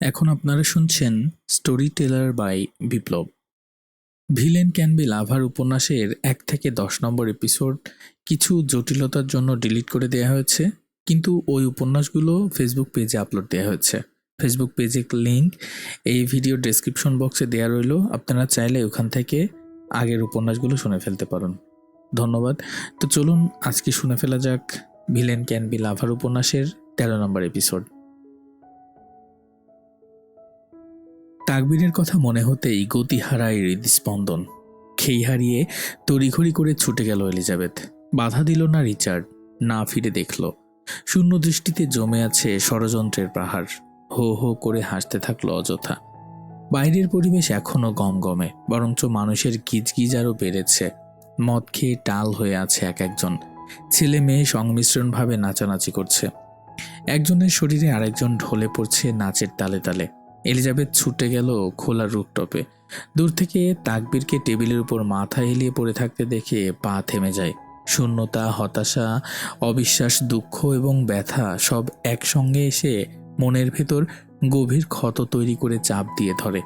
এখন আপনারা শুনছেন story teller by Biplob. Villain can be lover উপন্যাসের এক থেকে দশ নম্বর এপিসোড কিছু জটিলতার জন্য ডিলিট করে দেওয়া হয়েছে, কিন্তু ওই উপন্যাসগুলো ফেসবুক পেজে আপলোড দেওয়া হয়েছে। ফেসবুক পেজে লিঙ্ক এই ভিডিও ডেসক্রিপশন বক্সে দেওয়া রইল। আপনারা চাইলে ওখান থেকে আগের উপন্যাসগুলো শুনে ফেলতে পারেন। ধন্যবাদ। তো চলুন, আজকে শুনে ফেলা যাক ভিলেন ক্যান বি লাভার উপন্যাসের তেরো নম্বর এপিসোড তাকবীরের কথা মনে হতেই গতি হারায় হৃদস্পন্দন। খেই হারিয়ে তড়িঘড়ি করে ছুটে গেল এলিজাবেথ। বাধা দিল না রিচার্ড, না ফিরে দেখল। শূন্য দৃষ্টিতে জমে আছে ষড়যন্ত্রের পাহাড়। হো হো করে হাসতে থাকল অযথা। বাইরের পরিবেশ এখনও গমগমে, বরঞ্চ মানুষের গিজগিজ আরও বেড়েছে। মদ খেয়ে টাল হয়ে আছে এক একজন। ছেলে মেয়ে সংমিশ্রণভাবে নাচানাচি করছে। একজনের শরীরে আরেকজন ঢলে পড়ছে নাচের তালে তালে। এলিজাবেথ ছুটে গেল খোলা রুপটপে দূর থেকে তাকবীরকে টেবিলের উপর মাথা হেলিয়ে পড়ে থাকতে দেখে পা থেমে যায়। শূন্যতা, হতাশা, অবিশ্বাস, দুঃখ এবং ব্যথা সব একসঙ্গে এসে মনের ভেতর গভীর ক্ষত তৈরি করে চাপ দিয়ে ধরে।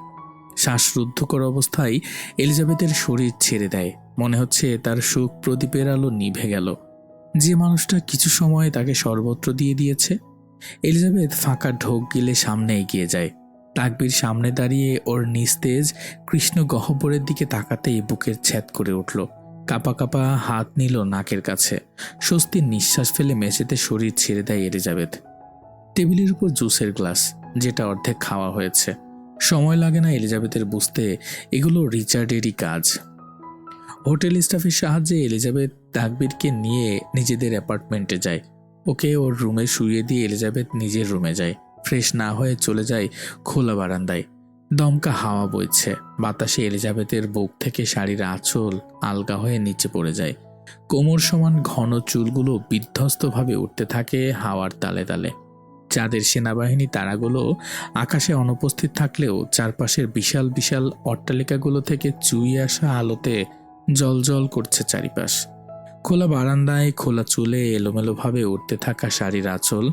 শ্বাসরুদ্ধকর অবস্থায় এলিজাবেথের শরীর ছেড়ে দেয়। মনে হচ্ছে তার সুখ প্রদীপের আলো নিভে গেল। যে মানুষটা কিছু সময় তাকে সর্বত্র দিয়ে দিয়েছে। এলিজাবেথ ফাঁকা ঢোক গিলে সামনে এগিয়ে যায়। তাকবির সামনে দাঁড়িয়ে ওর নিস্তেজ কৃষ্ণ গহ্বরের দিকে তাকাতেই বুকের ছ্যাদ করে উঠল। কাপা কাপা হাত নিল নাকের কাছে। স্বস্তির নিঃশ্বাস ফেলে মেঝেতে শরীর ছেড়ে দেয় এলিজাবেথ। টেবিলের উপর জুসের গ্লাস, যেটা অর্ধেক খাওয়া হয়েছে। সময় লাগে না এলিজাবেথের বুঝতে, এগুলো রিচার্ডেরই কাজ। হোটেল স্টাফের সাহায্যে এলিজাবেথ তাকবিরকে নিয়ে নিজেদের অ্যাপার্টমেন্টে যায়। ওকে ওর রুমে শুইয়ে দিয়ে এলিজাবেথ নিজের রুমে যায়। ফ্রেশ না হয়ে চলে যায় খোলা বারান্দায়। দমকা হাওয়া বইছে। বাতাসে এলিজাবেথের বুক থেকে শাড়ির আঁচল আলগা হয়ে নিচে পড়ে যায়। কোমর সমান ঘন চুলগুলো বিধ্বস্তভাবে উঠতে থাকে হাওয়ার তালে তালে। চাঁদের সেনাবাহিনী তারাগুলো আকাশে অনুপস্থিত থাকলেও চারপাশের বিশাল বিশাল অট্টালিকাগুলো থেকে চুই আসা আলোতে জল করছে চারিপাশ। খোলা বারান্দায় খোলা চুলে এলোমেলোভাবে উঠতে থাকা শাড়ির আঁচল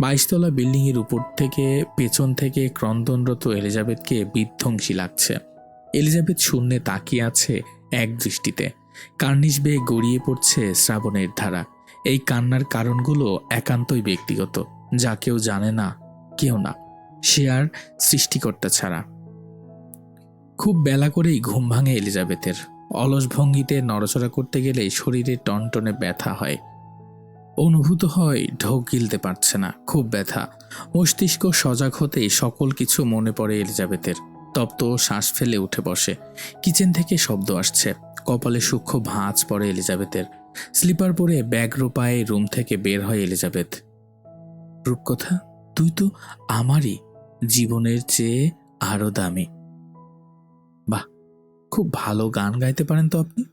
বাইশতলা বিল্ডিংয়ের উপর থেকে পেছন থেকে ক্রন্দনরত এলিজাবেথকে বিধ্বংসী লাগছে। এলিজাবেথ শূন্যে তাকিয়ে আছে এক দৃষ্টিতে। কার্নিশ বেয়ে গড়িয়ে পড়ছে শ্রাবণের ধারা। এই কান্নার কারণগুলো একান্তই ব্যক্তিগত, যা কেউ জানে না, কেউ না। সে আর সৃষ্টিকর্তা ছাড়া। খুব বেলা করেই ঘুম ভাঙে এলিজাবেথের। অলস ভঙ্গিতে নড়াচড়া করতে গেলে শরীরে টনটনে ব্যথা হয়। অনুভূত হয় ঢোক গিলতে পারছে না, খুব ব্যথা। মস্তিষ্ক সজাগ হতেই সকল কিছু মনে পড়ে এলিজাবেথের। তপ্ত শ্বাস ফেলে উঠে বসে। কিচেন থেকে শব্দ আসছে। কপালে সূক্ষ্ম ভাঁজ পড়ে এলিজাবেথের। স্লিপার পরে ব্যাগ রোপায় রুম থেকে বের হয় এলিজাবেথ। রূপকথা, তুই তো আমারই জীবনের চেয়ে আরও দামি। বাহ, খুব ভালো গান গাইতে পারেন তো আপনি?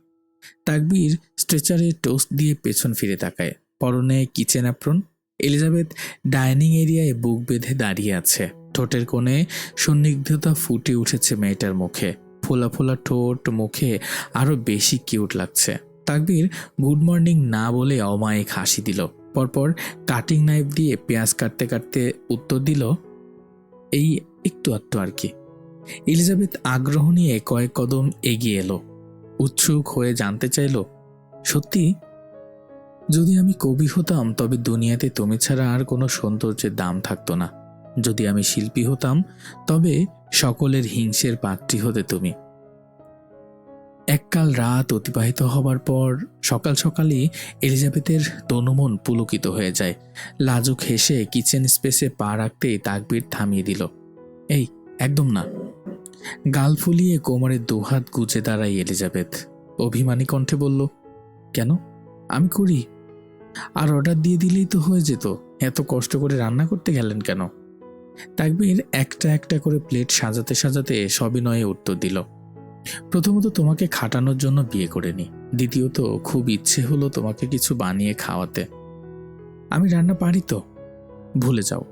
তাকবীর স্ট্রেচারে টোস্ট দিয়ে পেছন ফিরে তাকায়। পরনে কিচেন অ্যাপ্রন, এলিজাবেথ ডাইনিং এরিয়ায় বুক বেঁধে দাঁড়িয়ে আছে। ঠোঁটের কোণে সন্নিগ্ধতা ফুটে উঠেছে মেয়েটার মুখে। ফোলা ফোলা ঠোঁট মুখে আরও বেশি কিউট লাগছে। তাকবীর গুড মর্নিং না বলে অমায়িক হাসি দিল। পরপর কাটিং নাইফ দিয়ে পেঁয়াজ কাটতে কাটতে উত্তর দিল, এই একটু আত্ম আর কি। এলিজাবেথ আগ্রহ নিয়ে কয়েক কদম এগিয়ে এলো। উৎসুক হয়ে জানতে চাইল, সত্যি যদি আমি কবি হতাম, তবে দুনিয়াতে তুমি ছাড়া আর কোনো সৌন্দর্যের দাম থাকতো না। যদি আমি শিল্পী হতাম, তবে সকলের হিংসের পাত্রী হতে তুমি। এককাল রাত অতিবাহিত হবার পর সকাল সকালই এলিজাবেথের তনুমন পুলকিত হয়ে যায়। লাজুক হেসে কিচেন স্পেসে পা রাখতেই তাকবির থামিয়ে দিল। এই, একদম না। গাল ফুলিয়ে কোমরে দুহাত গুজে দাঁড়াই এলিজাবেথ। অভিমানী কণ্ঠে বলল, কেন? আমি করি। আর অর্ডার দিয়ে দিলেই তো হয়ে যেত। এত কষ্ট করে রান্না করতে গেলেন কেন? তাকবির একটা একটা করে প্লেট সাজাতে সাজাতে সবিনয়ে উত্তর দিল। প্রথমত তোমাকে খাটানোর জন্য বিয়ে করিনি দ্বিতীয়ত, খুব ইচ্ছে হলো তোমাকে কিছু বানিয়ে খাওয়াতে। আমি রান্না পারি তো? ভুলে যাও।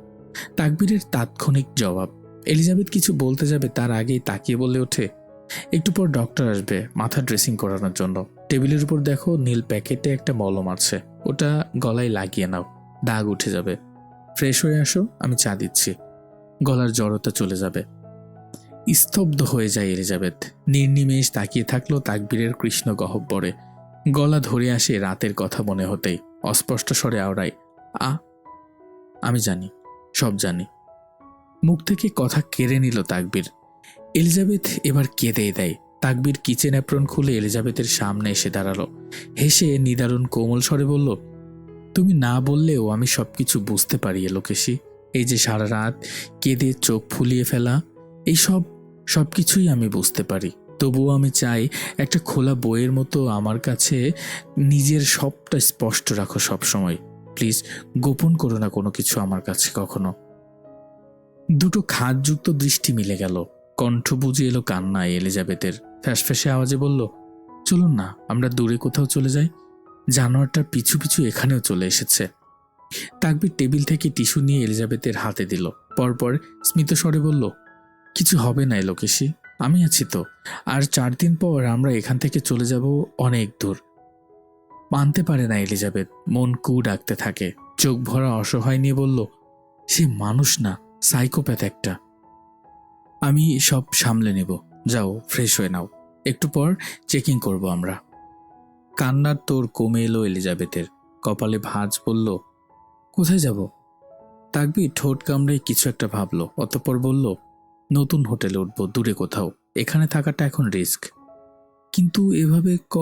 তাকবীরের তাৎক্ষণিক জবাব, এলিজাবেথ কিছু বলতে যাবে তার আগেই তাকিয়ে বলে ওঠে, একটু পর ডক্টর আসবে, মাথা ড্রেসিং করানোর জন্য। টেবিলের উপর দেখো নীল প্যাকেটে একটা মলম আছে। ওটা গলায় লাগিয়ে নাও, দাগ উঠে যাবে। ফ্রেশ হয়ে আসো, আমি চা দিচ্ছি। গলার জড়তা চলে যাবে। স্তব্ধ হয়ে যায় এলিজাবেথ। নির্নিমেষ তাকিয়ে থাকল তাকবীরের কৃষ্ণ গহব্বরে। গলা ধরে আসে রাতের কথা মনে হতেই। অস্পষ্ট স্বরে আওড়ায়, আ, আমি জানি, সব জানি। মুখ থেকে কথা কেড়ে নিল তাকবীর। এলিজাবেথ এবার কেঁদে দেয়। তাকবীর কিচেন অ্যাপ্রন খুলে এলিজাবেথের সামনে এসে দাঁড়াল। হেসে নিদারুণ কোমল স্বরে বলল, তুমি না বললেও আমি সব কিছু বুঝতে পারি লোকেশি। এই যে সারা রাত কেঁদে চোখ ফুলিয়ে ফেলা, এই সব সব কিছুই আমি বুঝতে পারি। তবুও আমি চাই একটা খোলা বইয়ের মতো আমার কাছে নিজের সবটা স্পষ্ট রাখো সবসময়। প্লিজ, গোপন করো না কোনো কিছু আমার কাছে কখনো। দুটো খাদযুক্ত দৃষ্টি মিলে গেল। কণ্ঠ বুঝে এলো কান্নায় এলিজাবেথের। ফ্যাসফ্যাসে আওয়াজে বলল, চলুন না, আমরা দূরে কোথাও চলে যাই। জানোয়ারটা পিছু পিছু এখানেও চলে এসেছে। তাকবির টেবিল থেকে টিস্যু নিয়ে এলিজাবেথের হাতে দিল। পরপর স্মিত স্বরে বলল, কিছু হবে না লোকেশি, আমি আছি তো। আর চার দিন পর আমরা এখান থেকে চলে যাব অনেক দূর। মানতে পারে না এলিজাবেথ, মন কু ডাকতে থাকে। চোখ ভরা অসহায় নিয়ে বলল, সে মানুষ না, সাইকোপ্যাথ একটা। আমি সব সামলে নেব। যাও ফ্রেশ হয়ে নাও। একটু পর চেকিং করব আমরা। কান্নার তোর কমে এলো এলিজাবেথের। কপালে ভাঁজ বলল কোথায় যাব? তাকবি ঠোঁট কামড়ে কিছু একটা ভাবলো, অতঃপর বলল, নতুন হোটেলে উঠবো, দূরে কোথাও। এখানে থাকাটা এখন রিস্ক কিন্তু এভাবে ক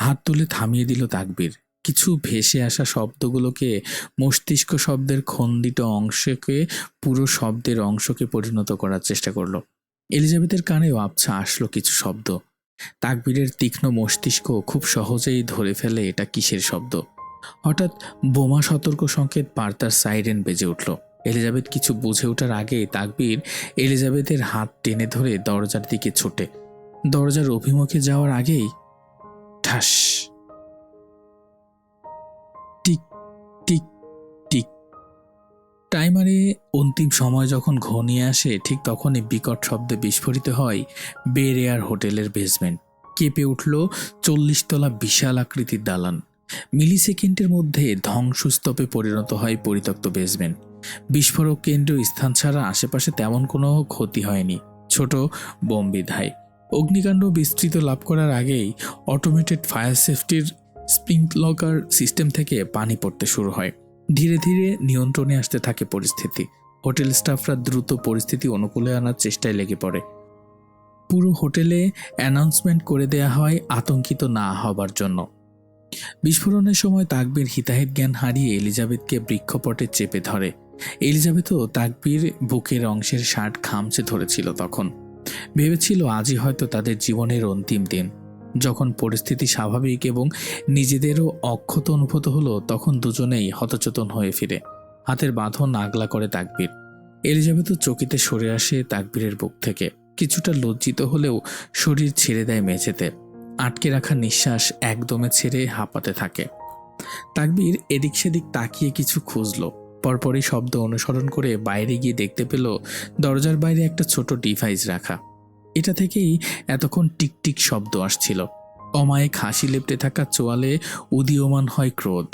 হাত তুলে থামিয়ে দিল তাকবির। কিছু ভেসে আসা শব্দগুলোকে, মস্তিষ্ক শব্দের খণ্ডিত অংশকে, পুরো শব্দের অংশকে পরিণত করার চেষ্টা করল। এলিজাবেথের কানেও আবছা আসলো কিছু শব্দ। তাকবীরের তীক্ষ্ণ মস্তিষ্ক খুব সহজেই ধরে ফেলে এটা কিসের শব্দ। হঠাৎ বোমা সতর্ক সংকেত বার্তার সাইরেন বেজে উঠল। এলিজাবেথ কিছু বুঝে ওঠার আগে তাকবীর এলিজাবেথের হাত টেনে ধরে দরজার দিকে ছুটে। দরজার অভিমুখে যাওয়ার আগেই ঠাস! টাইমারে অন্তিম সময় যখন ঘনিয়ে আসে, ঠিক তখনই বিকট শব্দে বিস্ফোরিত হয় বের এয়ার হোটেলের বেসমেন্ট। কেঁপে উঠল চল্লিশ তলা বিশাল আকৃতির দালান। মিলি সেকেন্ডের মধ্যে ধ্বংসস্তূপে পরিণত হয় পরিত্যক্ত বেসমেন্ট। বিস্ফোরক কেন্দ্র স্থান ছাড়া আশেপাশে তেমন কোনো ক্ষতি হয়নি। ছোট বোম বিধায় অগ্নিকাণ্ড বিস্তৃত লাভ করার আগেই অটোমেটেড ফায়ার সেফটির স্প্রিংকলকার সিস্টেম থেকে পানি পড়তে শুরু হয়। ধীরে ধীরে নিয়ন্ত্রণে আসতে থাকে পরিস্থিতি। হোটেল স্টাফরা দ্রুত পরিস্থিতি অনুকূলে আনার চেষ্টায় লেগে পড়ে। পুরো হোটেলে অ্যানাউন্সমেন্ট করে দেয়া হয় আতঙ্কিত না হবার জন্য। বিস্ফোরণের সময় তাকবির হিতাহিত জ্ঞান হারিয়ে এলিজাবেথকে বৃক্ষপটে চেপে ধরে। এলিজাবেথও তাকবির বুকের অংশের শার্ট খামচে ধরেছিল তখন। ভেবেছিল আজই হয়তো তাদের জীবনের অন্তিম দিন। যখন পরিস্থিতি স্বাভাবিক এবং নিজেদেরও অক্ষত অনুভূত হলো, তখন দুজনেই হতচেতন হয়ে ফিরে। হাতের বাঁধন আগলা করে তাকবির। এলিজাবেথও চকিতে সরে আসে তাকবীরের বুক থেকে। কিছুটা লজ্জিত হলেও শরীর ছেড়ে দেয় মেঝেতে। আটকে রাখা নিঃশ্বাস একদমে ছেড়ে হাঁপাতে থাকে। তাকবীর এদিক সেদিক তাকিয়ে কিছু খুঁজলো। পরপরই শব্দ অনুসরণ করে বাইরে গিয়ে দেখতে পেল, দরজার বাইরে একটা ছোট ডিভাইস রাখা। এটা থেকেই এতক্ষণ টিকটিক শব্দ আসছিল। অমায়িক হাসি লেপটে থাকা চোয়ালে উদীয়মান হয় ক্রোধ।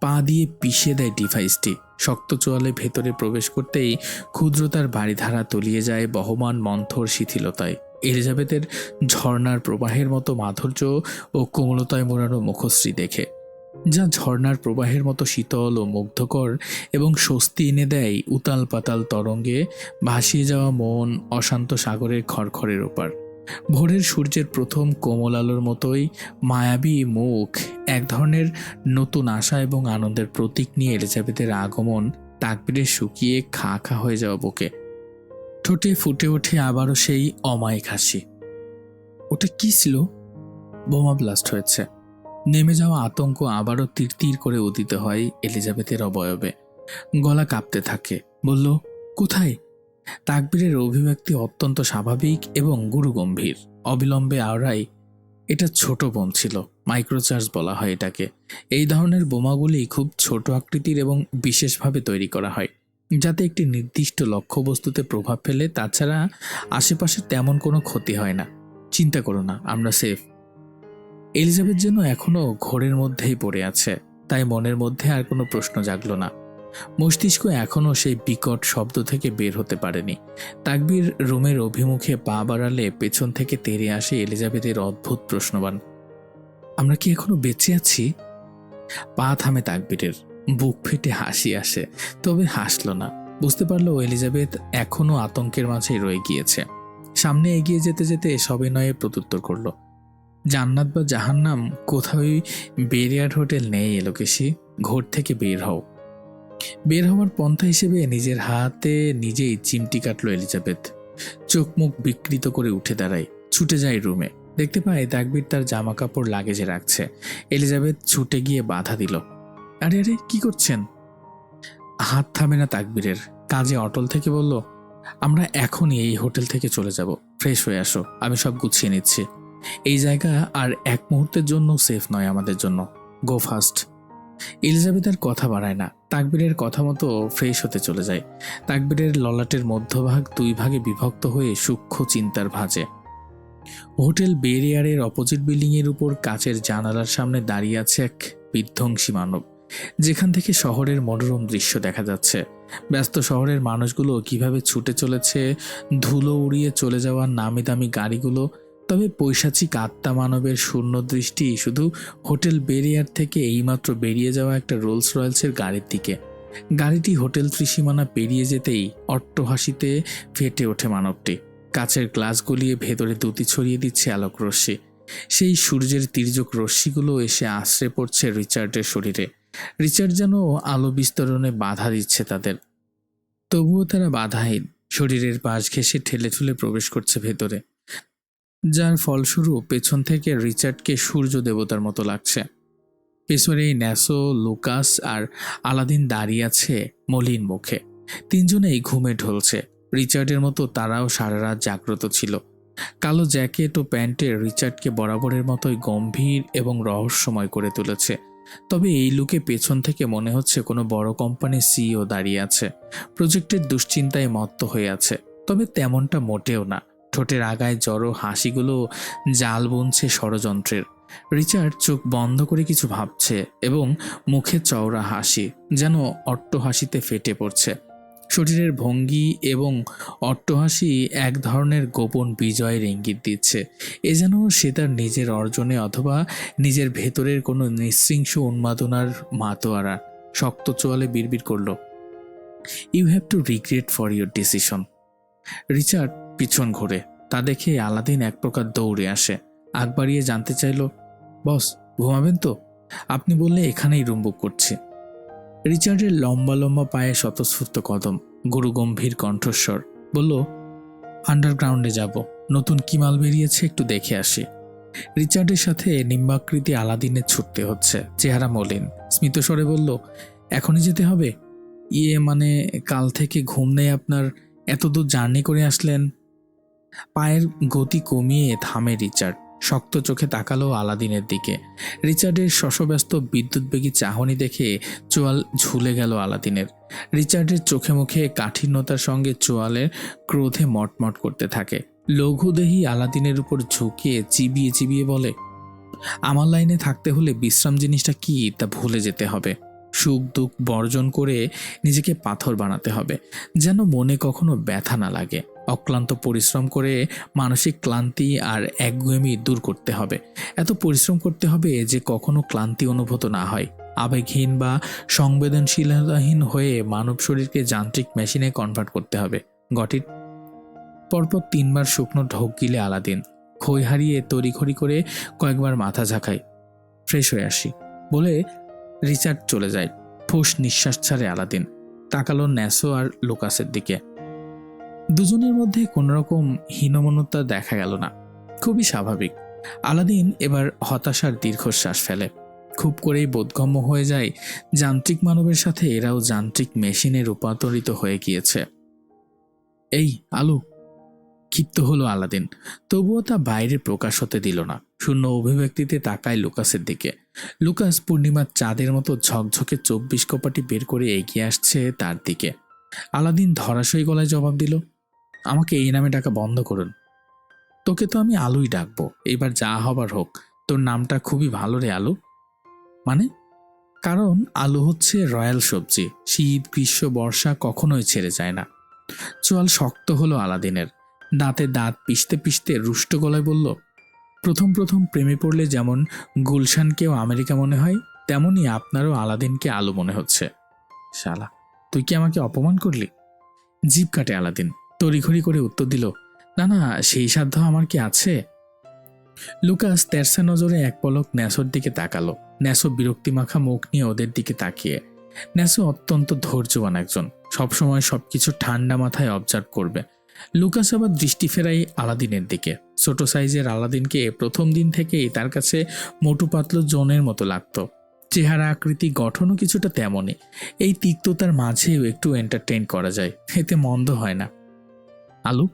পা দিয়ে পিষে দেয় ডিভাইসটি। শক্ত চোয়ালে ভেতরে প্রবেশ করতেই ক্ষুদ্রতার বাড়িধারা তলিয়ে যায় বহমান মন্থর শিথিলতায়। এলিজাবেথের ঝর্ণার প্রবাহের মতো মাধুর্য ও কোমলতায় মোড়ানো মুখশ্রী দেখে। যা ঝর্ণার প্রবাহের মতো শীতল ও মুগ্ধকর এবং স্বস্তি এনে দেয় উতাল পাতাল তরঙ্গে ভাসিয়ে যাওয়া মন অশান্ত সাগরের খড়খড়ের ওপার। ভোরের সূর্যের প্রথম কোমল আলোর মতোই মায়াবী মুখ এক ধরনের নতুন আশা এবং আনন্দের প্রতীক নিয়ে এলিজাবেথের আগমন তাকবিরে শুকিয়ে খা খা হয়ে যাওয়া বুকে। ঠোঁটে ফুটে ওঠে আবারও সেই অমায়িক হাসি। ওটা কি ছিল? বোমা ব্লাস্ট হয়েছে। নেমে যাওয়া আতঙ্ক আবারও তীর তীর করে উদিত হয় এলিজাবেথের অবয়বে। গলা কাঁপতে থাকে। বলল, কোথায়? তাকবীরের অভিব্যক্তি অত্যন্ত স্বাভাবিক এবং গুরুগম্ভীর। অবিলম্বে আওড়াই এটা ছোট বোম ছিল, মাইক্রোচার্জ বলা হয় এটাকে। এই ধরনের বোমাগুলি খুব ছোট আকৃতির এবং বিশেষভাবে তৈরি করা হয়, যাতে একটি নির্দিষ্ট লক্ষ্যবস্তুতে প্রভাব ফেলে। তাছাড়া আশেপাশে তেমন কোনো ক্ষতি হয় না। চিন্তা করো না, আমরা সেফ। এলিজাবেথ যেন এখনও ঘোরের মধ্যেই পড়ে আছে, তাই মনের মধ্যে আর কোনো প্রশ্ন জাগলো না। মস্তিষ্ক এখনও সেই বিকট শব্দ থেকে বের হতে পারেনি। তাকবির রুমের অভিমুখে পা বাড়ালে পেছন থেকে তেরে আসে এলিজাবেথের অদ্ভুত প্রশ্নবান, আমরা কি এখনও বেঁচে আছি? পা থামে তাকবীরের, বুক ফেটে হাসি আসে, তবে হাসল না। বুঝতে পারল এলিজাবেথ এখনও আতঙ্কের মাঝেই রয়ে গিয়েছে। সামনে এগিয়ে যেতে যেতে সবিনয়ে প্রত্যুত্তর করল জান্নাত বা জাহান্নাম কোথাওই বেরিয়ার হোটেল নেই এলোকেশি ঘোর থেকে বের হও। বের হওয়ার পন্থা হিসেবে নিজের হাতে নিজেই চিমটি কাটলো এলিজাবেথ। চোখ মুখ বিকৃত করে উঠে দাঁড়ায়, ছুটে যায় রুমে দেখতে পায় তাকবির তার জামা কাপড় লাগেজে রাখছে। এলিজাবেথ ছুটে গিয়ে বাধা দিল, আরে আরে, কি করছেন? হাত থামে না তাকবীরের, কাজে অটল থেকে বলল, আমরা এখনই এই হোটেল থেকে চলে যাব, ফ্রেশ হয়ে আসো, আমি সব গুছিয়ে নিচ্ছি। এই জায়গা আর এক মুহূর্তের জন্য সেফ নয় আমাদের জন্য। গো ফাস্ট এলিজাবেথ আর কথা বাড়ায় না। তাকবীরের কথা মতো ফ্রেশ হতে চলে যায়। তাকবীরের ললাটের মধ্যভাগ দুই ভাগে বিভক্ত হয়ে সূক্ষ্ম চিন্তার ভাঁজে। হোটেল বেরিয়ারের অপোজিট বিল্ডিংয়ের উপর কাচের জানালার সামনে দাঁড়িয়ে আছে এক বিধ্বংসী মানব। যেখান থেকে শহরের মনোরম দৃশ্য দেখা যাচ্ছে। ব্যস্ত শহরের মানুষগুলো কীভাবে ছুটে চলেছে, ধুলো উড়িয়ে চলে যাওয়া নামি দামি গাড়িগুলো তবে পৈশাচিক আত্মা মানবের শূন্য দৃষ্টি শুধু হোটেল বেরিয়ার থেকে এইমাত্র বেরিয়ে যাওয়া একটা রোলস রয়েলসের গাড়ির দিকে। গাড়িটি হোটেল ত্রিসীমানা পেরিয়ে যেতেই অট্টহাসিতে ফেটে ওঠে মানবটি। কাচের গ্লাস গলিয়ে ভেতরে দুতি ছড়িয়ে দিচ্ছে আলোক রশ্মি। সেই সূর্যের তির্যক রশ্মিগুলো এসে আশ্রে পড়ছে রিচার্ডের শরীরে। রিচার্ড যেন আলো বিস্তরণে বাধা দিচ্ছে তাদের। তবুও তারা বাধাহীন। শরীরের পাশ ঘেঁষে ঠেলে ঠুলে প্রবেশ করছে ভেতরে। যার ফলস্বরূপ পেছন থেকে রিচার্ডকে সূর্য দেবতার মতো লাগছে। পেছনে ন্যাসো, লুকাস আর আলাদিন দাঁড়িয়ে আছে মলিন মুখে। তিনজনেই ঘুমে ঢলছে। রিচার্ডের মতো তারাও সারা রাত জাগ্রত ছিল। কালো জ্যাকেট ও প্যান্টের রিচার্ডকে বরাবরের মতোই গম্ভীর এবং রহস্যময় করে তুলেছে। তবে এই লুকে পেছন থেকে মনে হচ্ছে কোনো বড় কোম্পানির সিইও দাঁড়িয়ে আছে। প্রজেক্টের দুশ্চিন্তায় মত্ত হয়ে আছে। তবে তেমনটা মোটেও না। ঠোঁটের আগায় জড়ো হাসিগুলো জাল বুনছে ষড়যন্ত্রের। রিচার্ড চোখ বন্ধ করে কিছু ভাবছে এবং মুখে চওড়া হাসি যেন অট্টহাসিতে ফেটে পড়ছে। শরীরের ভঙ্গি এবং অট্টহাসি এক ধরনের গোপন বিজয়ের ইঙ্গিত দিচ্ছে। এ যেন সে তার নিজের অর্জনে অথবা নিজের ভেতরের কোনো নৃশৃংস উন্মাদনার মাতোয়ারা। শক্ত চোয়ালে বিড়বিড় করল you have to regret for your decision Richard পিছন ঘুরে। তা দেখে আলাদিন এক প্রকার দৌড়ে আসে। আগ বাড়িয়ে জানতে চাইল, বস, ঘুমাবেন তো? আপনি বললে এখানেই রুম বুক করছি। রিচার্ডের লম্বা লম্বা পায়ে স্বতঃস্ফূর্ত কদম গুরু গম্ভীর কণ্ঠস্বর। বলল আন্ডারগ্রাউন্ডে যাব। নতুন কি মাল বেরিয়েছে, একটু দেখে আসি। রিচার্ডের সাথে নিম্বাকৃতি আলাদিনের ছুটতে হচ্ছে। চেহারা মলিন। স্মিতস্বরে বলল, এখনই যেতে হবে? ইয়ে মানে কাল থেকে ঘুম নেই আপনার? এত দূর জার্নি করে আসলেন? পায়ের গতি কমিয়ে থামে রিচার্ড। শক্ত চোখে তাকালো আলাদিনের দিকে। রিচার্ডের শশব্যস্ত বিদ্যুৎবেগী চাহনি দেখে চোয়াল ঝুলে গেল আলাদিনের। রিচার্ডের চোখে মুখে কাঠিন্যতার সঙ্গে চোয়ালের ক্রোধে মটমট করতে থাকে। লঘুদেহী আলাদিনের উপর ঝুঁকিয়ে চিবিয়ে চিবিয়ে বলে, আমার লাইনে থাকতে হলে বিশ্রাম জিনিসটা কি? তা ভুলে যেতে হবে। সুখ দুঃখ বর্জন করে নিজেকে পাথর বানাতে হবে। যেন মনে কখনো ব্যথা না লাগে। অক্লান্ত পরিশ্রম করে মানসিক ক্লান্তি আর একগুয়েমি দূর করতে হবে। এত পরিশ্রম করতে হবে যে কখনো ক্লান্তি অনুভূত না হয়। আবেগহীন বা সংবেদনশীলতাহীন হয়ে মানব শরীরকে যান্ত্রিক মেশিনে কনভার্ট করতে হবে। গটিট পরপর তিনবার শুকনো ঢোক গিলে আলাদিন। খই হারিয়ে তড়িঘড়ি করে কয়েকবার মাথা ঝাঁকায় ফ্রেশ হয়ে আসি। বলে রিচার্ড চলে যায়। ফুস নিঃশ্বাস ছাড়ে আলাদিন। তাকালো ন্যাসো আর লোকাসের দিকে। দুজনের মধ্যে কোনোরকম হীনমনতা দেখা গেল না। খুবই স্বাভাবিক। আলাদিন এবার হতাশার দীর্ঘশ্বাস ফেলে। খুব করেই বোধগম্য হয়ে যায়, যান্ত্রিক মানবের সাথে এরাও যান্ত্রিক মেশিনে রূপান্তরিত হয়ে গিয়েছে। এই, আলু ক্ষিপ্ত হলো আলাদিন। তবুও তা বাইরে প্রকাশ হতে দিল না। শূন্য অভিব্যক্তিতে তাকায় লুকাসের দিকে। লুকাস পূর্ণিমার চাঁদের মতো ঝকঝকে চব্বিশ কপাটি বের করে এগিয়ে আসছে তার দিকে। আলাদিন ধরাশয়ী গলায় জবাব দিল, আমাকে এই নামে ডাকা বন্ধ করুন। তোকে তো আমি আলুই ডাকবো। এবার যা হবার হোক। তোর নামটা খুবই ভালো রে আলু। মানে? কারণ আলু হচ্ছে রয়্যাল সবজি। শীত, গ্রীষ্ম, বর্ষা কখনোই ছেড়ে যায় না। চোয়াল শক্ত হলো আলাদিনের। দাঁতে দাঁত পিষতে পিষতে রুষ্ট গলায় বলল, প্রথম প্রথম প্রেমে পড়লে যেমন গুলশানকেও আমেরিকা মনে হয়, তেমনই আপনারও আলাদিনকে আলো মনে হচ্ছে। শালা, তুই কি আমাকে অপমান করলি? জিপ কাটে আলাদিন, তড়িঘড়ি করে উত্তর দিল, না না, সেই সাধ্য আমার কি আছে? লুকাস তেরসা নজরে এক পলক ন্যাসোর দিকে তাকালো। ন্যাসো বিরক্তিমাখা মুখ নিয়ে ওদের দিকে তাকিয়ে। ন্যাসো অত্যন্ত ধৈর্যবান একজন, সবসময় সবকিছু ঠান্ডা মাথায় অবজার্ভ করবে। লুকাস আবার দৃষ্টি ফেরাই আলাদিনের দিকে। ছোট সাইজের আলাদিনকে প্রথম দিন থেকেই তার কাছে মোটু পাতলু জনের মতো লাগতো। চেহারা আকৃতি গঠনও কিছুটা তেমনই। এই তিক্ততার মাঝেও একটু এন্টারটেইন করা যায়। এতে মন্দ হয় না। আলু?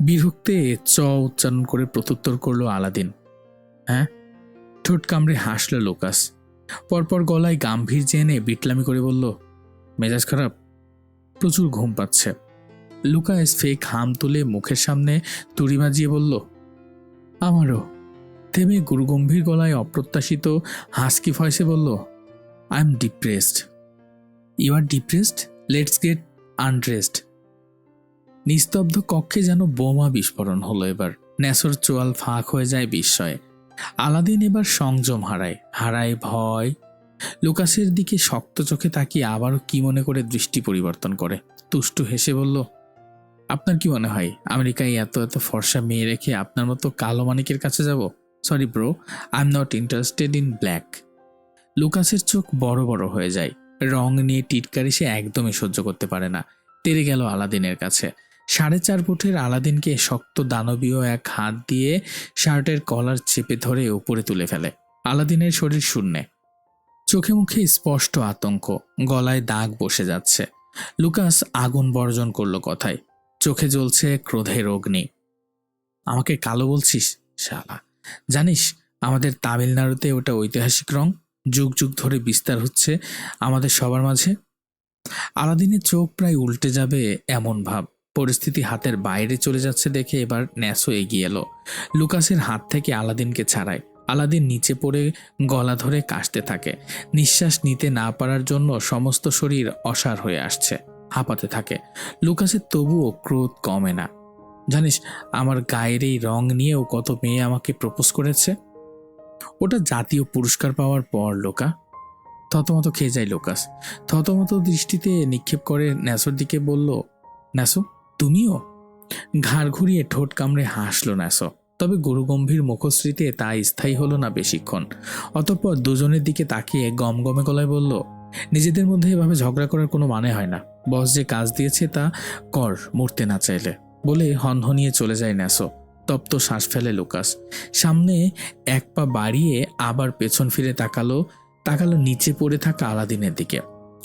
বিরক্তে চ উচ্চারণ করে প্রত্যুত্তর করল আলাদিন। হ্যাঁ? ঠোঁট কামড়ে হাসল লোকাস। পরপর গলায় গাম্ভীর জেনে বিটলামি করে বলল, মেজাজ খারাপ? প্রচুর ঘুম পাচ্ছে। লুকাস ফেক হাম তুলে মুখের সামনে তুড়ি বাজিয়ে বলল, আমারও। থেমে গুরুগম্ভীর গলায় অপ্রত্যাশিত হাসকি ভয়েসে বলল I am depressed you are depressed let's get undressed নিস্তব্ধ কক্ষে যেন বোমা বিস্ফোরণ হলো এবার। ন্যাসর চোয়াল ফাঁক হয়ে যায় বিস্ময়ে। আলাদিন এবার সংযম হারায় হারায় ভয়। লুকাসের দিকে শক্ত চোখে তাকিয়ে আবারও কি মনে করে দৃষ্টি পরিবর্তন করে। তুষ্টু হেসে বলল আপনার কি মনে হয়, আমেরিকায় এত এত ফর্সা মেয়ে রেখে আপনার মতো কালো মানিকের কাছে যাব? Sorry bro I am not interested in black লুকাসের চোখ বড় বড় হয়ে যায়। রং নিয়ে টিটকারি সে একদমই সহ্য করতে পারে না। তেরে গেল আলাদিনের কাছে। সাড়ে চার ফুটের আলাদিনকে শক্ত দানবীয় এক হাত দিয়ে শার্টের কলার চেপে ধরে উপরে তুলে ফেলে। আলাদিনের শরীর শূন্যে। চোখে মুখে স্পষ্ট আতঙ্ক। গলায় দাগ বসে যাচ্ছে। লুকাস আগুন বর্জন করল কথায়। চোখে জ্বলছে ক্রোধের অগ্নি। আমাকে কালো বলছিস, শালা। জানিস, আমাদের তামিলনাড়ুতে ওটা ঐতিহাসিক রং, যুগ যুগ ধরে বিস্তার হচ্ছে আমাদের সবার মাঝে। আলাদিনের চোখ প্রায় উল্টে যাবে এমন ভাব। পরিস্থিতি হাতের বাইরে চলে যাচ্ছে দেখে এবার ন্যাসো এগিয়ে এলো। লুকাসের হাত থেকে আলাদিনকে ছাড়ায়। আলাদিন নিচে পড়ে গলা ধরে কাশতে থাকে। নিঃশ্বাস নিতে না পারার জন্য সমস্ত শরীর অসার হয়ে আসছে। হাঁপাতে থাকে। লুকাসের তবুও ক্রোধ কমে না। জানিস, আমার গায়ের এই রং নিয়েও কত মেয়ে আমাকে প্রপোজ করেছে? ওটা জাতীয় পুরস্কার পাওয়ার পর, লোকা। থতমত খেয়ে যায় লোকাস। থতমত দৃষ্টিতে নিক্ষেপ করে ন্যাসোর দিকে বলল, ন্যাসো, তুমিও? ঘাড় ঘুরিয়ে ঠোঁট কামড়ে হাসলো ন্যাসো। তবে গুরুগম্ভীর মুখশ্রীতে তা স্থায়ী হলো না বেশিক্ষণ। অতঃপর দুজনের দিকে তাকিয়ে গমগমে গলায় বলল, নিজেদের মধ্যে এভাবে ঝগড়া করার কোনো মানে হয় না। বস যে কাজ দিয়েছে তা কর, মরতে না চাইলে। বলে হনহনিয়ে চলে যায় ন্যাসো। তপ্ত শ্বাস ফেলে লুকাস। সামনে এক পা বাড়িয়ে আবার পেছন ফিরে তাকালো তাকালো নিচে পড়ে থাকা আলাদিনের দিকে।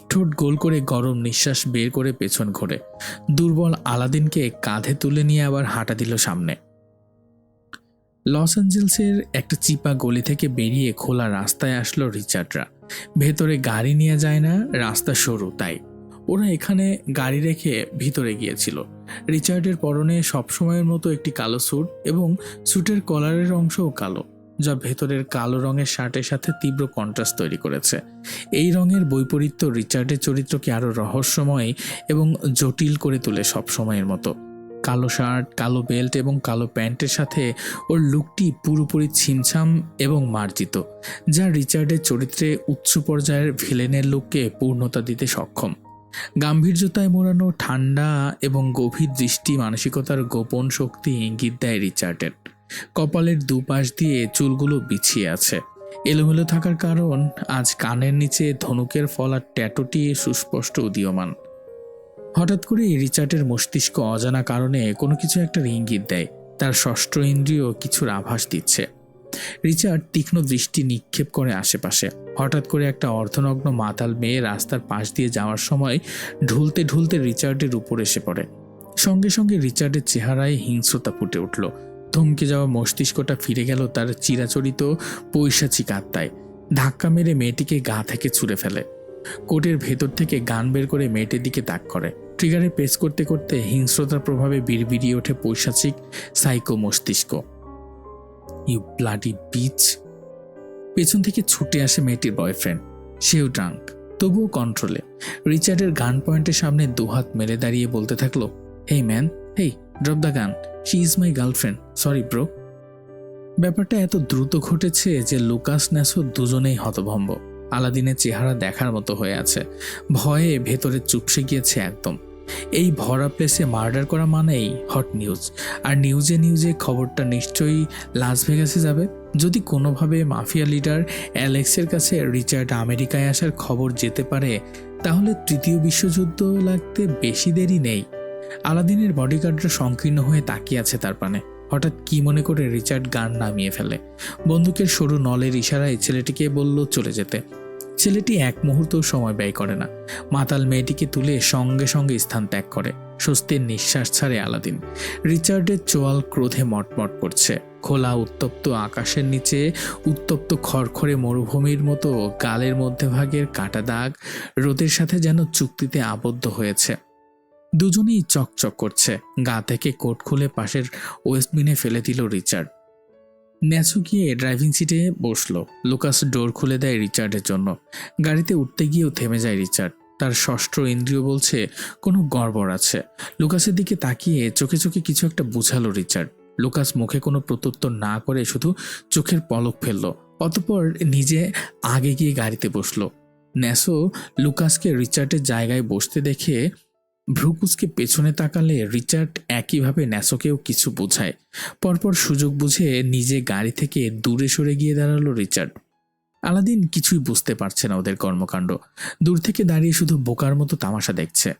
ঠোঁট গোল করে গরম নিঃশ্বাস বের করে পেছন ঘোরে। দুর্বল আলাদিনকে কাঁধে তুলে নিয়ে আবার হাঁটা দিল সামনে। লস অ্যাঞ্জেলসের একটা চিপা গলি থেকে বেরিয়ে খোলা রাস্তায় আসলো রিচার্ডরা। ভেতরে গাড়ি নিয়ে যায় না, রাস্তা সরু তাই। ওরা এখানে গাড়ি রেখে ভিতরে গিয়েছিল। রিচার্ডের পরনে সবসময়ের মতো একটি কালো স্যুট এবং স্যুটের কলারের অংশও কালো, যা ভেতরের কালো রঙের শার্টের সাথে তীব্র কন্ট্রাস্ট তৈরি করেছে। এই রঙের বৈপরীত্য রিচার্ডের চরিত্রকে আরও রহস্যময় এবং জটিল করে তোলে সবসময়ের মতো। কালো শার্ট, কালো বেল্ট এবং কালো প্যান্টের সাথে ওর লুকটি পুরোপুরি ছিমছাম এবং মার্জিত, যা রিচার্ডের চরিত্রে উচ্চ পর্যায়ের ভিলেনের লুককে পূর্ণতা দিতে সক্ষম। গাম্ভীর্যতায় মোড়ানো ঠান্ডা এবং গভীর দৃষ্টি মানসিকতার গোপন শক্তি ইঙ্গিত দেয় রিচার্ডের। কপালের দুপাশ দিয়ে চুলগুলো বিছিয়ে আছে। এলোমেলো থাকার কারণ আজ কানের নিচে ধনুকের ফলার ট্যাটোটি সুস্পষ্ট উদীয়মান। হঠাৎ করে রিচার্ডের মস্তিষ্ক অজানা কারণে কোনো কিছু একটা ইঙ্গিত দেয়। তার ষষ্ঠ ইন্দ্রিয় কিছুর আভাস দিচ্ছে। রিচার্ড তীক্ষ্ণ দৃষ্টি নিক্ষেপ করে আশেপাশে। হঠাৎ করে একটা অর্ধনগ্ন মাতাল মেয়ে রাস্তার পাশ দিয়ে যাওয়ার সময় ঢুলতে ঢুলতে রিচার্ডের উপর এসে পড়ে। সঙ্গে সঙ্গে রিচার্ডের চেহারায় হিংস্রতা ফুটে উঠল। থমকে যাওয়া মস্তিষ্কটা ফিরে গেল তার চিরাচরিত পৈশাচিক আত্মায়। ধাক্কা মেরে মেয়েটিকে গা থেকে ছুঁড়ে ফেলে। কোটের ভেতর থেকে গান বের করে মেয়েটির দিকে তাক করে। ট্রিগারে প্রেস করতে করতে হিংস্রতার প্রভাবে বিড়বিড়িয়ে ওঠে পৈশাচিক সাইকো মস্তিষ্ক। ইউ ব্লাডি বিচ পেছন থেকে ছুটে আসে মেয়েটির বয়ফ্রেন্ড সেও ড্রাঙ্ক তবুও কন্ট্রোলে রিচার্ডের গান পয়েন্টের সামনে দুহাত মেলে দাঁড়িয়ে বলতে থাকল hey man hey drop the gun she is my girlfriend sorry bro ব্যাপারটা এত দ্রুত ঘটেছে যে লুকাস ন্যাসো দুজনেই হতভম্ব। আলাদিনের চেহারা দেখার মতো হয়ে আছে। ভয়ে ভেতরে চুপসে গিয়েছে একদম। এই ভরা প্লেসে মার্ডার করা মানেই হট নিউজ আর নিউজে নিউজে খবরটা নিশ্চয়ই লাস ভেগাসে যাবে। যদি কোনোভাবে মাফিয়া লিডার অ্যালেক্সের কাছে রিচার্ড আমেরিকায় আসার খবর যেতে পারে, তাহলে তৃতীয় বিশ্বযুদ্ধ লাগতে বেশি দেরি নেই। আলাদিনের বডিগার্ডরা সংকীর্ণ হয়ে তাকিয়ে আছে তার পানে। হঠাৎ কি মনে করে রিচার্ড গান নামিয়ে ফেলে। বন্দুকের সরু নলের ইশারায় ছেলেটিকে বলল চলে যেতে। ছেলেটি এক মুহূর্তও সময় ব্যয় করে না। মাতাল মেয়েটিকে তুলে সঙ্গে সঙ্গে স্থান ত্যাগ করে। স্বস্তির নিঃশ্বাস ছাড়ে আলাদিন। রিচার্ডের চোয়াল ক্রোধে মটমট করছে। খোলা উত্তপ্ত আকাশের নিচে উত্তপ্ত খড়খড়ে মরুভূমির মতো গালের মধ্যভাগের কাটা দাগ রোদের সাথে যেন চুক্তিতে আবদ্ধ হয়েছে। দুজনেই চকচক করছে। গা থেকে কোট খুলে পাশের ওয়েস্টবিনে ফেলে দিল রিচার্ড। ন্যাচু গিয়ে ড্রাইভিং সিটে বসল। লুকাস ডোর খুলে দেয় রিচার্ডের জন্য। গাড়িতে উঠতে গিয়েও থেমে যায় রিচার্ড। তার ষষ্ঠ ইন্দ্রিয় বলছে, কোনো গড়বড় আছে। লুকাসের দিকে তাকিয়ে চোখে চোখে কিছু একটা বুঝালো রিচার্ড। লুকাস মুখে কোনো প্রত্যুত্তর না করে শুধু চোখের পলক ফেলল। অতপর নিজে আগে গিয়ে গাড়িতে বসল। ন্যাসো লুকাসকে রিচার্ডের জায়গায় বসতে দেখে ভ্রুকুসকে পেছনে তাকালে রিচার্ড একইভাবে ন্যাসোকেও কিছু বোঝায়। পরপর সুযোগ বুঝে নিজে গাড়ি থেকে দূরে সরে গিয়ে দাঁড়াল রিচার্ড। আলাদিন কিছুই বুঝতে পারছে না ওদের কর্মকাণ্ড। দূর থেকে দাঁড়িয়ে শুধু বোকার মতো তামাশা দেখছে।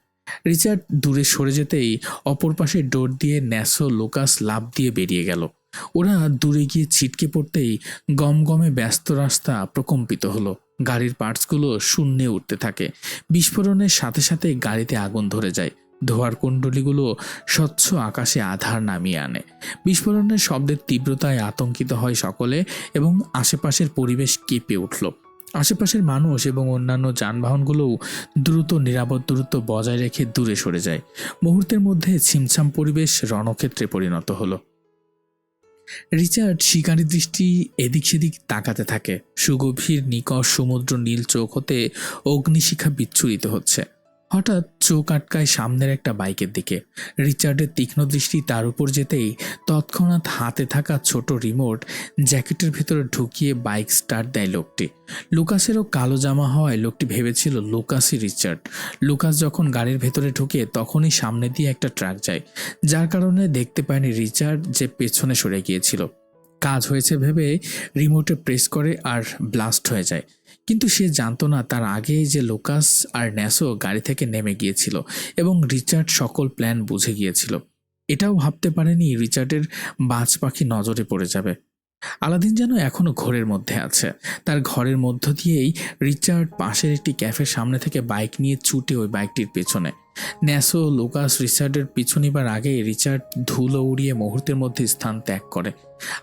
রিচার্ড দূরে সরে যেতেই অপর পাশে ডোর দিয়ে ন্যাসো লোকাস লাভ দিয়ে বেরিয়ে গেল। ওরা দূরে গিয়ে ছিটকে পড়তেই গমগমে ব্যস্ত রাস্তা প্রকম্পিত হলো। গাড়ির পার্টসগুলো শূন্যে উঠতে থাকে। বিস্ফোরণের সাথে সাথে গাড়িতে আগুন ধরে যায়। ধোয়ার কুণ্ডলীগুলো স্বচ্ছ আকাশে আধার নামিয়ে আনে। বিস্ফোরণের শব্দের তীব্রতায় আতঙ্কিত হয় সকলে এবং আশেপাশের পরিবেশ কেঁপে উঠল। আশেপাশের মানুষ এবং অন্যান্য যানবাহনগুলোও দ্রুত, নিরাপদ দূরত্ব বজায় রেখে দূরে সরে যায়। মুহূর্তের মধ্যে ছিমছাম পরিবেশ রণক্ষেত্রে পরিণত হলো। রিচার্ড শিকারি দৃষ্টি এদিক সেদিক তাকাতে থাকে। সুগভীর নিকট সমুদ্র নীল চোখ হতে অগ্নিশিখা বিচ্ছুরিত হচ্ছে। হঠাৎ চোখ আটকায় সামনের একটা বাইকের দিকে। রিচার্ডের তীক্ষ্ণ দৃষ্টি তার উপর যেতেই তৎক্ষণাৎ হাতে থাকা ছোট রিমোট জ্যাকেটের ভেতরে ঢুকিয়ে বাইক স্টার্ট দেয় লোকটি। লুকাসেরও কালো জামা হওয়ায় লোকটি ভেবেছিল লুকাসই রিচার্ড। লুকাস যখন গাড়ির ভেতরে ঢুকে তখনই সামনে দিয়ে একটা ট্রাক যায়। যার কারণে দেখতে পায়নি রিচার্ড যে পেছনে সরে গিয়েছিল। কাজ হয়েছে ভেবে রিমোটে প্রেস করে আর ব্লাস্ট হয়ে যায়। কিন্তু সে জানতো না তার আগেই যে লোকাস আর ন্যাসো গাড়ি থেকে নেমে গিয়েছিল এবং রিচার্ড সকল প্ল্যান বুঝে গিয়েছিল। এটাও ভাবতে পারেনি রিচার্ডের বাজ পাখি নজরে পড়ে যাবে। আলাদিন যেন এখনও ঘোরের মধ্যে আছে। তার ঘরের মধ্য দিয়েই রিচার্ড পাশের একটি ক্যাফের সামনে থেকে বাইক নিয়ে ছুটে ওই বাইকটির পেছনে। ন্যাসো লোকাস রিচার্ডের পিছু নিবার আগে রিচার্ড ধুলো উড়িয়ে মুহূর্তের মধ্যে স্থান ত্যাগ করে।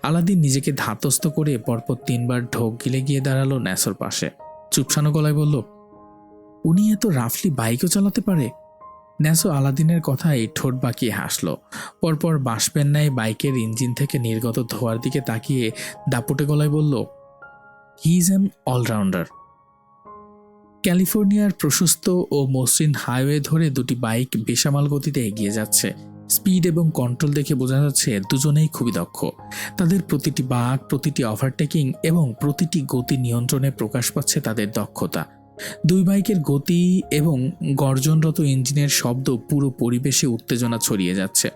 আলাদিন নিজেকে ধাতস্থ করে পরপর তিনবার ঢোক গিলে গিয়ে দাঁড়াল ন্যাসোর পাশে। চুপসানো গলায় বলল, উনি এত রাফলি বাইকও চালাতে পারে? ন্যাসো আলাদিনের কথায় ঠোঁট বাঁকিয়ে হাসলো। পরপর বাঁশপেন ন্যায় বাইকের ইঞ্জিন থেকে নির্গত ধোয়ার দিকে তাকিয়ে দাপুটে গলায় বলল হি ইজ অ্যান অলরাউন্ডার ক্যালিফোর্নিয়ার প্রশস্ত ও মসৃণ হাইওয়ে ধরে দুটি বাইক বেসামাল গতিতে এগিয়ে যাচ্ছে। স্পিড এবং কন্ট্রোল দেখে বোঝা যাচ্ছে দুজনেই খুবই দক্ষ। তাদের প্রতিটি বাঁক, প্রতিটি ওভারটেকিং এবং প্রতিটি গতি নিয়ন্ত্রণে প্রকাশ পাচ্ছে তাদের দক্ষতা। দুই বাইকের গতি এবং গর্জনরত ইঞ্জিনের শব্দ পুরো পরিবেশে উত্তেজনা ছড়িয়ে যাচ্ছে।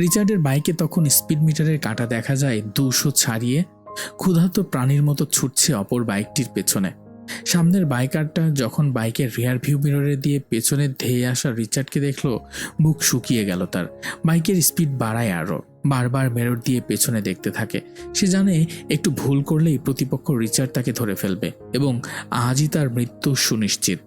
রিচার্ডের বাইকে তখন স্পিড মিটারের কাটা দেখা যায় দুশো ছাড়িয়ে, ক্ষুধার্ত প্রাণীর মতো ছুটছে অপর বাইকটির পেছনে। সামনের বাইকারটা যখন বাইকের রিয়ার ভিউ মিররে দিয়ে পেছনে ধেয়ে আসা রিচার্ডকে দেখল, বুক শুকিয়ে গেল তার। বাইকের স্পিড বাড়ায় আরও বারবার মেরর দিয়ে পেছনে দেখতে থাকে। সে জানে একটু ভুল করলেই প্রতিপক্ষ রিচার্ড তাকে ধরে ফেলবে এবং আজই তার মৃত্যু সুনিশ্চিত।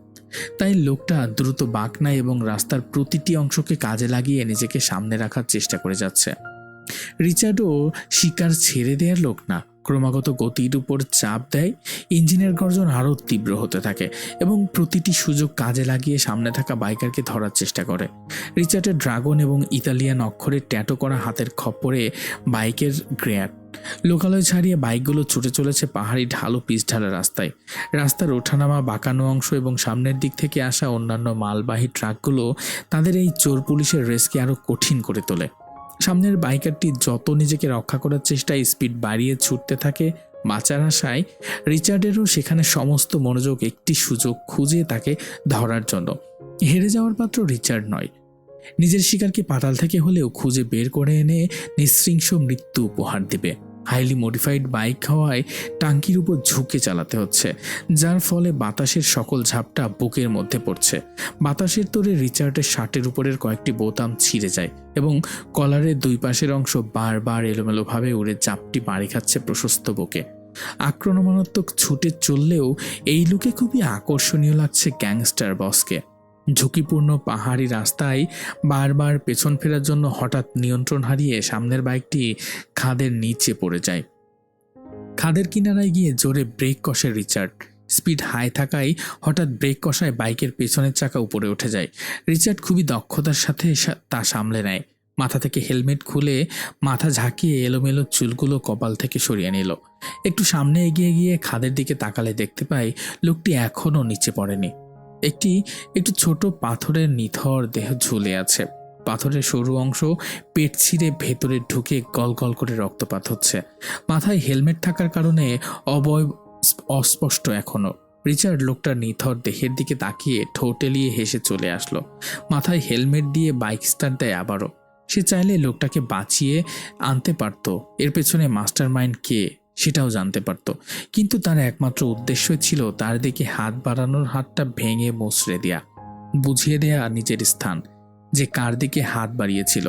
তাই লোকটা দ্রুত বাঁক এবং রাস্তার প্রতিটি অংশকে কাজে লাগিয়ে নিজেকে সামনে রাখার চেষ্টা করে যাচ্ছে। রিচার্ডও শিকার ছেড়ে দেওয়ার লোক না। ক্রমাগত গতির উপর চাপ দেয়, ইঞ্জিনের গর্জন আরও তীব্র হতে থাকে এবং প্রতিটি সুযোগ কাজে লাগিয়ে সামনে থাকা বাইকারকে ধরার চেষ্টা করে। রিচার্ডের ড্রাগন এবং ইতালিয়ান অক্ষরে ট্যাটো করা হাতের খপ্পরে বাইকের গ্রেয়ার। লোকালয় ছাড়িয়ে বাইকগুলো ছুটে চলেছে পাহাড়ি ঢালু পিচ ঢালা রাস্তায়। রাস্তার ওঠানামা, বাঁকানো অংশ এবং সামনের দিক থেকে আসা অন্যান্য মালবাহী ট্রাকগুলো তাদের এই চোর পুলিশের রেসকে আরও কঠিন করে তোলে। সামনের বাইকারটি যত নিজেকে রক্ষা করার চেষ্টায় স্পিড বাড়িয়ে ছুটতে থাকে, বাঁচার আশায় রিচার্ডেরও সেখানে সমস্ত মনোযোগ একটি সুযোগ খুঁজে তাকে ধরার জন্য। হেরে যাওয়ার পাত্র রিচার্ড নয়। নিজের শিকারকে পাতাল থেকে হলেও খুঁজে বের করে এনে নিঃশৃংস মৃত্যু উপহার দেবে। হাইলি মডিফাইড বাইক হওয়ায় টাঙ্কির উপর ঝুঁকে চালাতে হচ্ছে, যার ফলে বাতাসের সকল ঝাপটা বুকের মধ্যে পড়ছে। বাতাসের তোরে রিচার্ডের শার্টের উপরের কয়েকটি বোতাম ছিঁড়ে যায় এবং কলারের দুই পাশের অংশ বারবার এলোমেলোভাবে উড়ে চাপটি বাড়ি খাচ্ছে প্রশস্ত বুকে। আক্রমণাত্মক ছুটে চললেও এই লুকে খুবই আকর্ষণীয় লাগছে গ্যাংস্টার বসকে। ঝুঁকিপূর্ণ পাহাড়ি রাস্তায় বারবার পেছন ফেরার জন্য হঠাৎ নিয়ন্ত্রণ হারিয়ে সামনের বাইকটি খাদের নিচে পড়ে যায়। খাদের কিনারায় গিয়ে জোরে ব্রেক কষে রিচার্ড। স্পিড হাই থাকায় হঠাৎ ব্রেক কষায় বাইকের পেছনের চাকা উপরে উঠে যায়। রিচার্ড খুবই দক্ষতার সাথে তা সামলে নেয়। মাথা থেকে হেলমেট খুলে মাথা ঝাঁকিয়ে এলোমেলো চুলগুলো কপাল থেকে সরিয়ে নিল। একটু সামনে এগিয়ে গিয়ে খাদের দিকে তাকালে দেখতে পাই লোকটি এখনও নিচে পড়েনি। একটি একটি ছোট পাথরের নিথর দেহ ঝুলে আছে। পাথরের সরু অংশ পেট ছিঁড়ে ভেতরে ঢুকে গল গল করে রক্তপাত হচ্ছে। মাথায় হেলমেট থাকার কারণে অবয় অস্পষ্ট এখনও। রিচার্ড লোকটার নিথর দেহের দিকে তাকিয়ে ঠোঁট এলিয়ে হেসে চলে আসলো। মাথায় হেলমেট দিয়ে বাইক স্টার্ট দেয় আবারও। সে চাইলে লোকটাকে বাঁচিয়ে আনতে পারত। এর পেছনে মাস্টার মাইন্ড কে? সেটাও জানতে পারত। কিন্তু তার একমাত্র উদ্দেশ্য ছিল তার দিকে হাত বাড়ানোর হাতটা ভেঙে মুচড়ে দেয়া, বুঝিয়ে দেয়া নিজের স্থান, যে কার দিকে হাত বাড়িয়েছিল।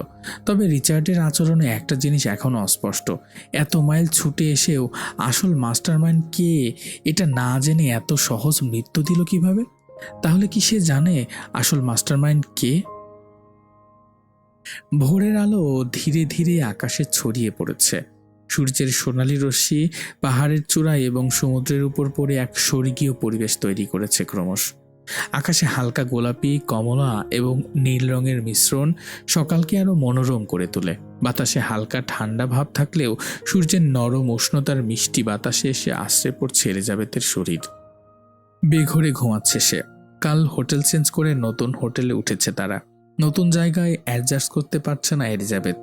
তবে রিচার্ডের আচরণে একটা জিনিস এখনও অস্পষ্ট। এত মাইল ছুটে এসেও আসল মাস্টারমাইন্ড কে, এটা না জেনে এত সহজ মৃত্যু দিল কীভাবে? তাহলে কি সে জানে আসল মাস্টারমাইন্ড কে? ভোরের আলো ধীরে ধীরে আকাশে ছড়িয়ে পড়েছে। সূর্যের সোনালি রশ্মি, পাহাড়ের চূড়ায় এবং সমুদ্রের উপর পড়ে এক স্বর্গীয় পরিবেশ তৈরি করেছে ক্রমশ। আকাশে হালকা গোলাপি, কমলা এবং নীল রঙের মিশ্রণ সকালকে আরও মনোরম করে তোলে। বাতাসে হালকা ঠান্ডা ভাব থাকলেও সূর্যের নরম উষ্ণতার মিষ্টি বাতাসে এসে আশ্রে পড়ছে এলিজাবেথের শরীর। বেঘরে ঘুমাচ্ছে সে। কাল হোটেল চেঞ্জ করে নতুন হোটেলে উঠেছে তারা। নতুন জায়গায় অ্যাডজাস্ট করতে পারছে না এলিজাবেথ।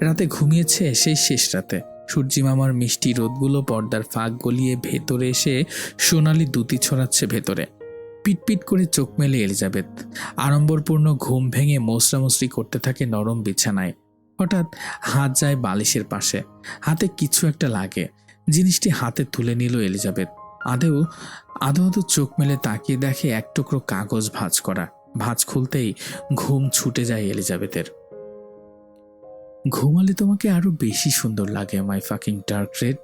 রাতে ঘুমিয়েছে সেই শেষ রাতে। সূর্যি মামার মিষ্টি রোদগুলো পর্দার ফাঁক গলিয়ে ভেতরে এসে সোনালি দুতি ছড়াচ্ছে ভেতরে। পিটপিট করে চোখ মেলে এলিজাবেথ। আড়ম্বরপূর্ণ ঘুম ভেঙে মোসরামসরি করতে থাকে নরম বিছানায়। হঠাৎ হাত যায় বালিশের পাশে। হাতে কিছু একটা লাগে। জিনিসটি হাতে তুলে নিল এলিজাবেথ। আদেও, আদো আদো চোখ মেলে তাকিয়ে দেখে এক টুকরো কাগজ ভাঁজ করা। ভাঁজ খুলতেই ঘুম ছুটে যায় এলিজাবেথের। ঘুমালে তোমাকে আরও বেশি সুন্দর লাগে মাই ফাকিং ডার্ক রেড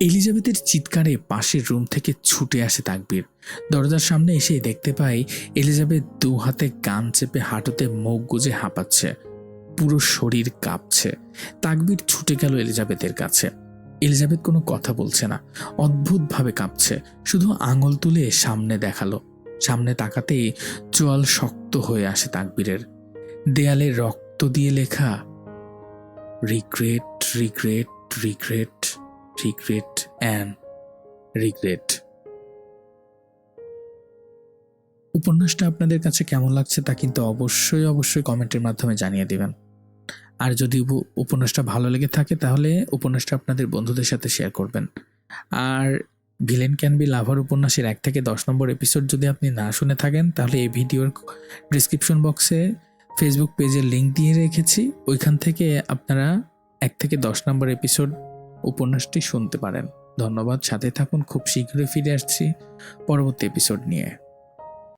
এলিজাবেথের চিৎকারে পাশের রুম থেকে ছুটে আসে তাকবীর। দরজার সামনে এসে দেখতে পাই এলিজাবেথ দু হাতে গান চেপে হাঁটুতে মুখ গুজে হাঁপাচ্ছে, পুরো শরীর কাঁপছে। তাকবীর ছুটে গেল এলিজাবেথের কাছে। এলিজাবেথ কোনো কথা বলছে না, অদ্ভুতভাবে কাঁপছে, শুধু আঙুল তুলে সামনে দেখাল। সামনে তাকাতেই চোয়াল শক্ত হয়ে আসে তাকবীরের। দেয়ালে রক্ত দিয়ে লেখা, regret regret regret regret and regret. উপন্যাসটা আপনাদের কাছে কেমন লাগছে তা কিন্তু অবশ্যই অবশ্যই কমেন্টের মাধ্যমে জানিয়ে দেবেন। আর যদি উপ- উপন্যাসটা ভালো লেগে থাকে তাহলে উপন্যাসটা আপনাদের বন্ধুদের সাথে শেয়ার করবেন। আর ভিলেন ক্যান বি লাভার উপন্যাসের এক থেকে দশ নম্বর এপিসোড যদি আপনি না শুনে থাকেন, তাহলে এই ভিডিওর ডিসক্রিপশন বক্সে ফেসবুক পেজের লিঙ্ক দিয়ে রেখেছি। ওইখান থেকে আপনারা এক থেকে দশ নম্বর এপিসোড উপন্যাসটি শুনতে পারেন। ধন্যবাদ, সাথে থাকুন, খুব শীঘ্রই ফিরে আসছি। পরবর্তী এপিসোড নিয়ে।